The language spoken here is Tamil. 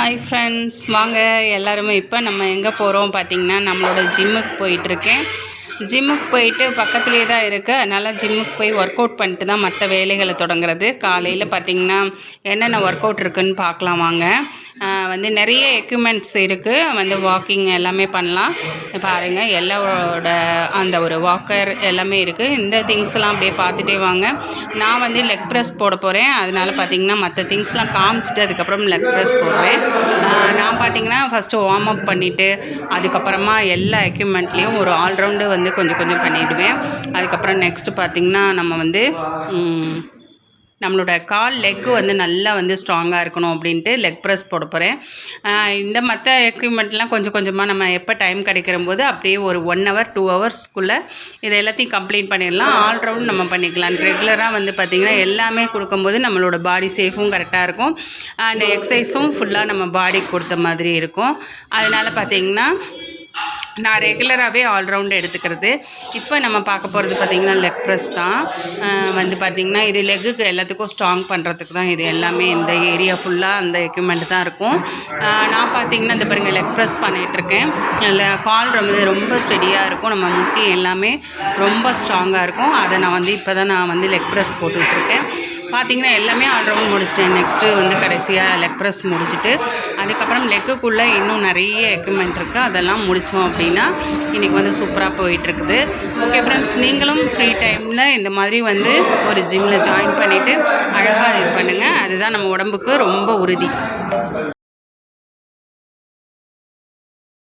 ஹாய் ஃப்ரெண்ட்ஸ் வாங்க எல்லாருமே இப்போ நம்ம எங்கே போகிறோம் பார்த்தீங்கன்னா நம்மளோட ஜிம்முக்கு போயிட்டுருக்கேன். ஜிம்முக்கு போயிட்டு பக்கத்துலேயே தான் இருக்குது அதனால் ஜிம்முக்கு போய் ஒர்க் அவுட் பண்ணிட்டு தான் மற்ற வேலைகளை தொடங்குறது. காலையில் பார்த்திங்கன்னா என்னென்ன ஒர்க் அவுட் இருக்குதுன்னு பார்க்கலாம் வாங்க. வந்து நிறைய எக்யூப்மெண்ட்ஸ் இருக்குது வந்து வாக்கிங் எல்லாமே பண்ணலாம். பாருங்கள் எல்லாரோட அந்த ஒரு வாக்கர் எல்லாமே இருக்குது இந்த திங்ஸ்லாம் அப்படியே பார்த்துட்டே வாங்க. நான் வந்து லெக் ப்ரெஸ் போட போகிறேன் அதனால் பார்த்தீங்கன்னா மற்ற திங்ஸ்லாம் காமிச்சிட்டு அதுக்கப்புறம் லெக் ப்ரெஸ் போடுவேன். நான் பார்த்தீங்கன்னா ஃபஸ்ட்டு வார்ம் அப் பண்ணிவிட்டு அதுக்கப்புறமா எல்லா எக்யூப்மெண்ட்லேயும் ஒரு ஆல்ரவுண்டு வந்து கொஞ்சம் கொஞ்சம் பண்ணிவிடுவேன் அதுக்கப்புறம் நெக்ஸ்ட்டு பார்த்திங்கன்னா நம்ம வந்து நம்மளோட கால் லெக்கு வந்து நல்லா வந்து ஸ்ட்ராங்காக இருக்கணும் அப்படின்ட்டு லெக் ப்ரெஸ் போட போகிறேன் இந்த மற்ற எக்யூப்மெண்ட்லாம் கொஞ்சம் கொஞ்சமாக நம்ம எப்போ டைம் கிடைக்கிற போது அப்படியே ஒரு ஒன் ஹவர் டூ ஹவர்ஸ்க்குள்ளே இதை எல்லாத்தையும் கம்ப்ளீட் பண்ணிடலாம். ஆல் ரவுண்ட் நம்ம பண்ணிக்கலாம். ரெகுலராக வந்து பார்த்திங்கன்னா எல்லாமே கொடுக்கும்போது நம்மளோட பாடி சேஃபும் கரெக்டாக இருக்கும். அண்ட் எக்ஸசைஸும் ஃபுல்லாக நம்ம பாடிக்கு கொடுத்த மாதிரி இருக்கும். அதனால் பார்த்திங்கன்னா நான் ரெகுலராகவே ஆல்ரவுண்டு எடுத்துக்கிறது. இப்போ நம்ம பார்க்க போகிறது பார்த்திங்கன்னா லெக் ப்ரெஸ் தான். வந்து பார்த்திங்கன்னா இது லெக்குக்கு எல்லாத்துக்கும் ஸ்ட்ராங் பண்ணுறதுக்கு தான் இது எல்லாமே இந்த ஏரியா ஃபுல்லாக அந்த எக்யூப்மெண்ட் தான் இருக்கும். நான் பார்த்திங்கன்னா இந்த பாருங்கள் லெக் ப்ரெஸ் பண்ணிகிட்ருக்கேன் அதில் கால் ரொம்ப ரொம்ப ஸ்டெடியாக இருக்கும். நம்ம முட்டி எல்லாமே ரொம்ப ஸ்ட்ராங்காக இருக்கும். அதை நான் வந்து இப்போ தான் நான் வந்து லெக் ப்ரெஸ் போட்டுட்ருக்கேன் பார்த்தீங்கன்னா எல்லாமே ஆல்ரவுண்ட் முடிச்சிட்டேன். நெக்ஸ்ட்டு வந்து கடைசியாக லெக் ப்ரெஸ் முடிச்சுட்டு அதுக்கப்புறம் லெக்குக்குள்ளே இன்னும் நிறைய எக்யூப்மெண்ட் இருக்குது அதெல்லாம் முடித்தோம் அப்படின்னா இன்றைக்கி வந்து சூப்பராக போயிட்டுருக்குது. ஓகே ஃப்ரெண்ட்ஸ் நீங்களும் ஃப்ரீ டைமில் இந்த மாதிரி வந்து ஒரு ஜிம்மில் ஜாயின் பண்ணிவிட்டு அழகாக இது பண்ணுங்கள் அதுதான் நம்ம உடம்புக்கு ரொம்ப உறுதி.